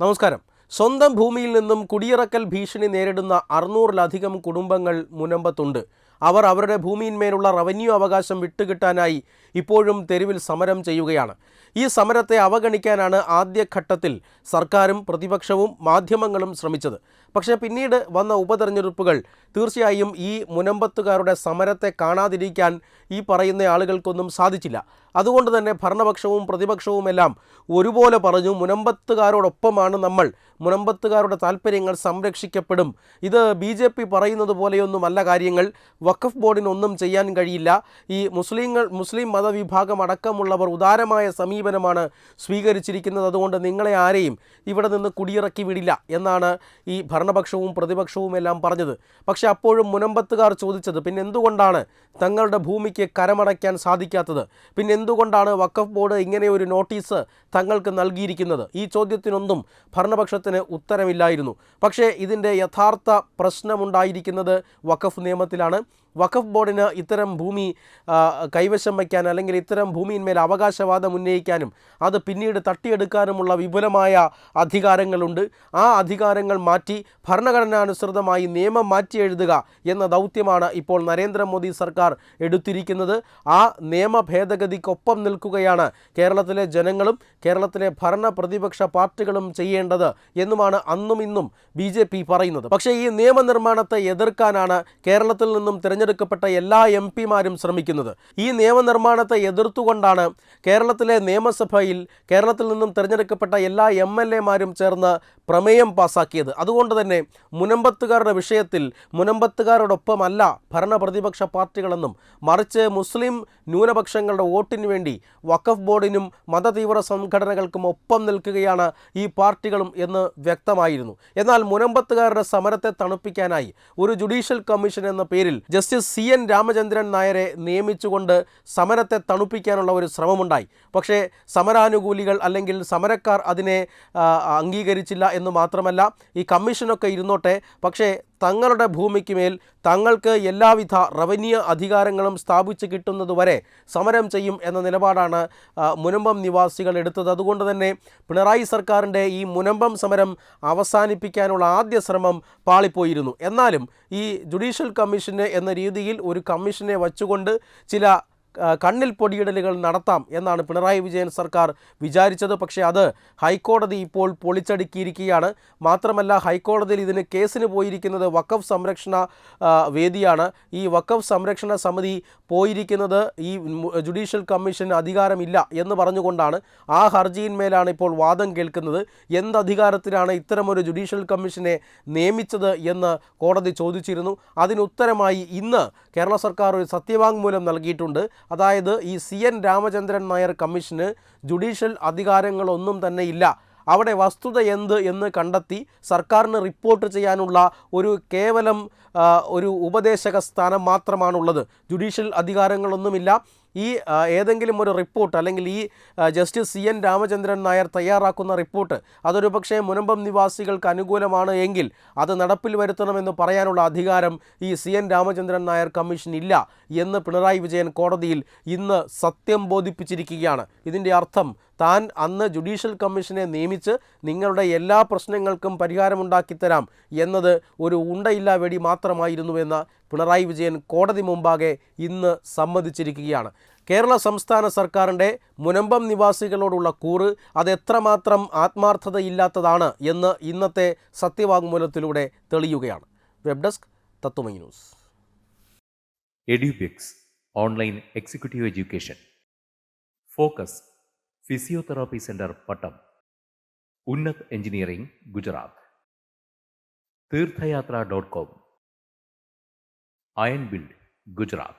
നമസ്കാരം. സ്വന്തം ഭൂമിയിൽ നിന്നും കുടിയിറക്കൽ ഭീഷണി നേരിടുന്ന അറുന്നൂറിലധികം കുടുംബങ്ങൾ മുനമ്പത്തുണ്ട്. അവർ അവരുടെ ഭൂമിയിന്മേലുള്ള റവന്യൂ അവകാശം വിട്ടുകിട്ടാനായി ഇപ്പോഴും തെരുവിൽ സമരം ചെയ്യുകയാണ്. ഈ സമരത്തെ അവഗണിക്കാനാണ് ആദ്യഘട്ടത്തിൽ സർക്കാരും പ്രതിപക്ഷവും മാധ്യമങ്ങളും ശ്രമിച്ചത്. പക്ഷേ പിന്നീട് വന്ന ഉപതെരഞ്ഞെടുപ്പുകൾ തീർച്ചയായും ഈ മുനമ്പത്തുകാരുടെ സമരത്തെ കാണാതിരിക്കാൻ ഈ പറയുന്ന ആളുകൾക്കൊന്നും സാധിച്ചില്ല. അതുകൊണ്ട് തന്നെ ഭരണപക്ഷവും പ്രതിപക്ഷവുമെല്ലാം ഒരുപോലെ പറഞ്ഞു മുനമ്പത്തുകാരോടൊപ്പമാണ് നമ്മൾ. മുനമ്പത്തുകാരുടെ താല്പര്യങ്ങൾ സംരക്ഷിക്കപ്പെടും. ഇത് ബി പറയുന്നത് പോലെയൊന്നുമല്ല കാര്യങ്ങൾ. വഖഫ് ബോർഡിന് ഒന്നും ചെയ്യാൻ കഴിയില്ല. ഈ മുസ്ലിങ്ങൾ മുസ്ലിം മതവിഭാഗം അടക്കമുള്ളവർ ഉദാരമായ സമീപനമാണ് സ്വീകരിച്ചിരിക്കുന്നത്. അതുകൊണ്ട് നിങ്ങളെ ആരെയും ഇവിടെ നിന്ന് കുടിയിറക്കി വിടില്ല എന്നാണ് ഈ ഭരണപക്ഷവും പ്രതിപക്ഷവും എല്ലാം പറഞ്ഞത്. പക്ഷേ അപ്പോഴും മുനമ്പത്തുകാർ ചോദിച്ചത് പിന്നെ എന്തുകൊണ്ടാണ് തങ്ങളുടെ ഭൂമിക്ക് കരമടയ്ക്കാൻ സാധിക്കാത്തത്? പിന്നെ എന്തുകൊണ്ടാണ് വഖഫ് ബോർഡ് ഇങ്ങനെ ഒരു നോട്ടീസ് തങ്ങൾക്ക് നൽകിയിരിക്കുന്നത്? ഈ ചോദ്യത്തിനൊന്നും ഭരണപക്ഷത്തിന് ഉത്തരമില്ലായിരുന്നു. പക്ഷേ ഇതിന്റെ യഥാർത്ഥ പ്രശ്നമുണ്ടായിരിക്കുന്നത് വഖഫ് നിയമത്തിലാണ്. വഖഫ് ബോർഡിന് ഇത്തരം ഭൂമി കൈവശം വയ്ക്കാൻ അല്ലെങ്കിൽ ഇത്തരം ഭൂമിയിന്മേൽ അവകാശവാദം ഉന്നയിക്കാനും അത് പിന്നീട് തട്ടിയെടുക്കാനുമുള്ള വിപുലമായ അധികാരങ്ങളുണ്ട്. ആ അധികാരങ്ങൾ മാറ്റി ഭരണഘടനാനുസൃതമായി നിയമം മാറ്റി എഴുതുക എന്ന ദൗത്യമാണ് ഇപ്പോൾ നരേന്ദ്രമോദി സർക്കാർ എടുത്തിരിക്കുന്നത്. ആ നിയമ ഭേദഗതിക്കൊപ്പം നിൽക്കുകയാണ് കേരളത്തിലെ ജനങ്ങളും കേരളത്തിലെ ഭരണ പ്രതിപക്ഷ പാർട്ടികളും ചെയ്യേണ്ടത് എന്നുമാണ് അന്നും ഇന്നും ബി പറയുന്നത്. പക്ഷേ ഈ നിയമനിർമ്മാണത്തെ എതിർക്കാനാണ് കേരളത്തിൽ നിന്നും തിരഞ്ഞെടുക്കപ്പെട്ട എല്ലാ എം പിമാരും ശ്രമിക്കുന്നത്. ഈ നിയമനിർമ്മാണത്തെ എതിർത്തുകൊണ്ടാണ് കേരളത്തിലെ നിയമസഭയിൽ കേരളത്തിൽ നിന്നും തിരഞ്ഞെടുക്കപ്പെട്ട എല്ലാ എം എൽ എമാരും ചേർന്ന് പ്രമേയം പാസാക്കിയത്. അതുകൊണ്ട് തന്നെ മുനമ്പത്തുകാരുടെ വിഷയത്തിൽ മുനമ്പത്തുകാരോടൊപ്പമല്ല ഭരണപ്രതിപക്ഷ പാർട്ടികളെന്നും മറിച്ച് മുസ്ലിം ന്യൂനപക്ഷങ്ങളുടെ വോട്ടിന് വേണ്ടി വഖഫ് ബോർഡിനും മതതീവ്ര സംഘടനകൾക്കും ഒപ്പം നിൽക്കുകയാണ് ഈ പാർട്ടികളും എന്ന് വ്യക്തമായിരുന്നു. എന്നാൽ മുനമ്പത്തുകാരുടെ സമരത്തെ തണുപ്പിക്കാനായി ഒരു ജുഡീഷ്യൽ കമ്മീഷൻ എന്ന പേരിൽ ജസ്റ്റിസ് സി എൻ രാമചന്ദ്രൻ നായരെ നിയമിച്ചുകൊണ്ട് സമരത്തെ തണുപ്പിക്കാനുള്ള ഒരു ശ്രമമുണ്ടായി. പക്ഷേ സമരാനുകൂലികൾ അല്ലെങ്കിൽ സമരക്കാർ അതിനെ അംഗീകരിച്ചില്ല എന്ന് മാത്രമല്ല ഈ കമ്മീഷനൊക്കെ ഇരുന്നോട്ടെ. പക്ഷേ തങ്ങളുടെ ഭൂമിക്ക് മേൽ തങ്ങൾക്ക് എല്ലാവിധ റവന്യൂ അധികാരങ്ങളും സ്ഥാപിച്ച് കിട്ടുന്നതുവരെ സമരം ചെയ്യും എന്ന നിലപാടാണ് മുനമ്പം നിവാസികൾ എടുത്തത്. അതുകൊണ്ട് തന്നെ പിണറായി സർക്കാരിന്റെ ഈ മുനമ്പം സമരം അവസാനിപ്പിക്കാനുള്ള ആദ്യ ശ്രമം പാളിപ്പോയിരുന്നു. എന്നാലും ഈ ജുഡീഷ്യൽ കമ്മീഷന് എന്ന രീതിയിൽ ഒരു കമ്മീഷനെ വച്ചുകൊണ്ട് ചില കണ്ണിൽ പൊടിയിടലുകൾ നടത്താം എന്നാണ് പിണറായി വിജയൻ സർക്കാർ വിചാരിച്ചത്. പക്ഷേ അത് ഹൈക്കോടതി ഇപ്പോൾ പൊളിച്ചടുക്കിയിരിക്കുകയാണ്. മാത്രമല്ല ഹൈക്കോടതിയിൽ ഇതിന് കേസിന് പോയിരിക്കുന്നത് വഖഫ് സംരക്ഷണ വേദിയാണ്. ഈ വഖഫ് സംരക്ഷണ സമിതി പോയിരിക്കുന്നത് ഈ ജുഡീഷ്യൽ കമ്മീഷന് അധികാരമില്ല എന്ന് പറഞ്ഞുകൊണ്ടാണ് ആ ഹർജിയിന്മേലാണ് ഇപ്പോൾ വാദം കേൾക്കുന്നത്. എന്ത് അധികാരത്തിലാണ് ഇത്തരമൊരു ജുഡീഷ്യൽ കമ്മീഷനെ നിയമിച്ചത് എന്ന് കോടതി ചോദിച്ചിരുന്നു. അതിനുത്തരമായി ഇന്ന് കേരള സർക്കാർ ഒരു സത്യവാങ്മൂലം നൽകിയിട്ടുണ്ട്. അതായത് ഈ സി എൻ രാമചന്ദ്രൻ നായർ കമ്മീഷന് ജുഡീഷ്യൽ അധികാരങ്ങളൊന്നും തന്നെ ഇല്ല. അവിടെ വസ്തുത എന്ത് എന്ന് കണ്ടെത്തി സർക്കാരിന് റിപ്പോർട്ട് ചെയ്യാനുള്ള ഒരു കേവലം ഒരു ഉപദേശക സ്ഥാനം മാത്രമാണുള്ളത്. ജുഡീഷ്യൽ അധികാരങ്ങളൊന്നുമില്ല. ഈ ഏതെങ്കിലും ഒരു റിപ്പോർട്ട് അല്ലെങ്കിൽ ഈ justice C N Ramachandran Nair തയ്യാറാക്കുന്ന റിപ്പോർട്ട് അതൊരു പക്ഷേ മുനമ്പം നിവാസികൾക്ക് അനുകൂലമാണ് എങ്കിൽ അത് നടപ്പിൽ വരുത്തണമെന്ന് പറയാനുള്ള അധികാരം ഈ C N Ramachandran Nair commission ഇല്ല എന്ന് പിണറായി വിജയൻ കോടതിയിൽ ഇന്ന് സത്യം ബോധിപ്പിച്ചിരിക്കുകയാണ്. ഇതിന്റെ അർത്ഥം താൻ അന്ന് ജുഡീഷ്യൽ കമ്മീഷനെ നിയമിച്ച് നിങ്ങളുടെ എല്ലാ പ്രശ്നങ്ങൾക്കും പരിഹാരമുണ്ടാക്കിത്തരാം എന്നത് ഒരു ഉണ്ടയില്ലാ വെടി മാത്രമായിരുന്നുവെന്ന് പിണറായി വിജയൻ കോടതി മുമ്പാകെ ഇന്ന് സമ്മതിച്ചിരിക്കുകയാണ്. കേരള സംസ്ഥാന സർക്കാരിന്റെ മുനമ്പം നിവാസികളോടുള്ള കൂറ് അതെത്രമാത്രം ആത്മാർത്ഥതയില്ലാത്തതാണ് എന്ന് ഇന്നത്തെ സത്യവാങ്മൂലത്തിലൂടെ തെളിയുകയാണ്. Web desk Tatwamayi news. Edubix online executive education. Focus physiotherapy centre Pattom. Unnat engineering Gujarat. Theerthayatra dot com. Aayan build Gujarat